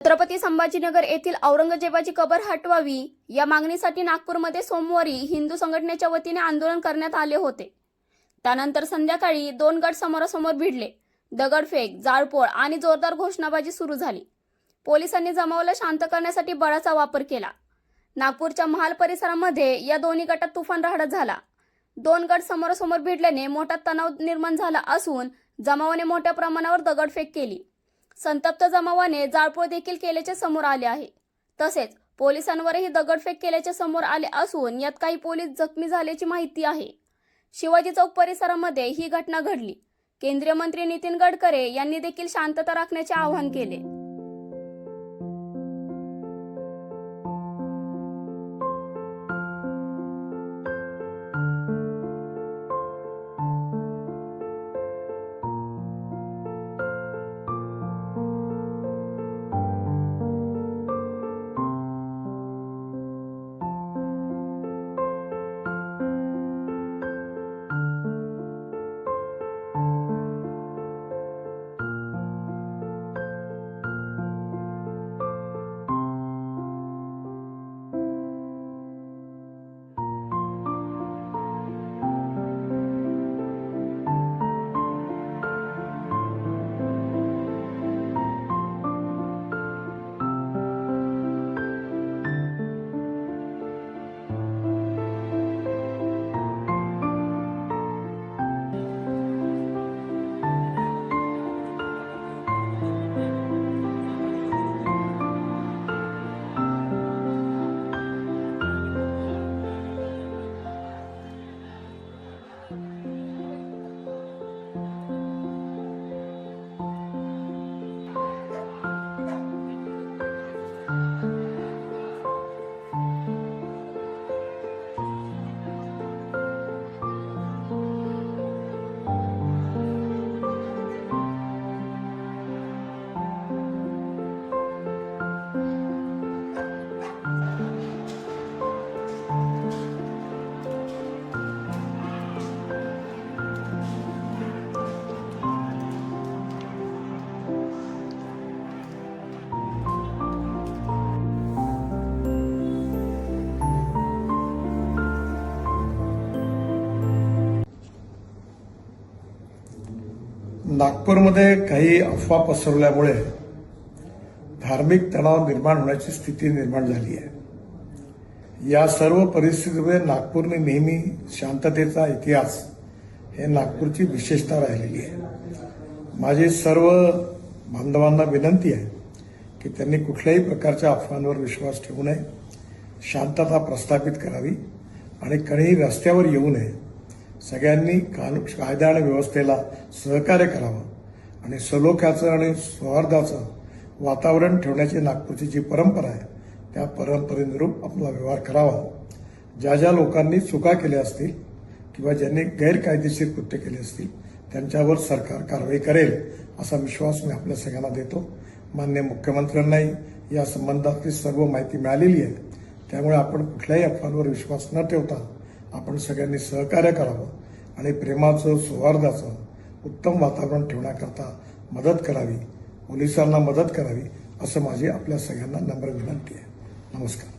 छत्रपती संभाजीनगर येथील औरंगजेबाची कबर हटवावी या मागणीसाठी नागपूरमध्ये सोमवारी हिंदू संघटनेच्या वतीने आंदोलन करण्यात आले होते. त्यानंतर संध्याकाळी दोन गट समोरासमोर भिडले. दगडफेक जाळपोळ आणि जोरदार घोषणाबाजी सुरू झाली. पोलिसांनी जमावाला शांत करण्यासाठी बळाचा वापर केला. नागपूरच्या महाल परिसरामध्ये या दोन्ही गटात तुफान राहडा झाला. दोन गट समोरासमोर भिडल्याने मोठा तणाव निर्माण झाला असून जमावाने मोठ्या प्रमाणावर दगडफेक केली. संतप्त जमावाने जाळपोळ देखील केल्याचे समोर आले आहे. तसेच पोलिसांवरही दगडफेक केल्याचे समोर आले असून यात काही पोलीस जखमी झाल्याची माहिती आहे. शिवाजी चौक परिसरामध्ये ही घटना घडली. केंद्रीय मंत्री नितीन गडकरे यांनी देखील शांतता राखण्याचे आवाहन केले. नागपूरमध्ये काही अफवा पसरवल्यामुळे धार्मिक तणाव निर्माण होण्याची स्थिती निर्माण झाली आहे. या सर्व परिस्थितीमध्ये नागपूरने नेहमी शांततेचा इतिहास हे नागपूरची विशेषता राहिलेली आहे. माझी सर्व बांधवांना विनंती आहे की त्यांनी कुठल्याही प्रकारच्या अफवांवर विश्वास ठेवू नये शांतता प्रस्थापित करावी आणि कणीही रस्त्यावर येऊ नये सगळ्यांनी कानू कायदा आणि व्यवस्थेला सहकार्य करावं आणि सलोख्याचं आणि सौहार्दाचं वातावरण ठेवण्याची नागपूरची जी परंपरा आहे त्या परंपरेनुरूप आपला व्यवहार करावा. ज्या ज्या लोकांनी चुका केल्या असतील किंवा ज्यांनी गैरकायदेशीर कृत्य केले असतील त्यांच्यावर सरकार कारवाई करेल असा विश्वास मी आपल्या सगळ्यांना देतो. मान्य मुख्यमंत्र्यांनाही या संबंधातली सर्व माहिती मिळालेली आहे. त्यामुळे आपण कुठल्याही अफवांवर विश्वास न ठेवता आपण सगळ्यांनी सहकार्य करावं आणि प्रेमाचं सौहार्दाचं उत्तम वातावरण ठेवण्याकरता मदत करावी पोलिसांना मदत करावी असं माझी आपल्या सगळ्यांना नम्र विनंती आहे. नमस्कार.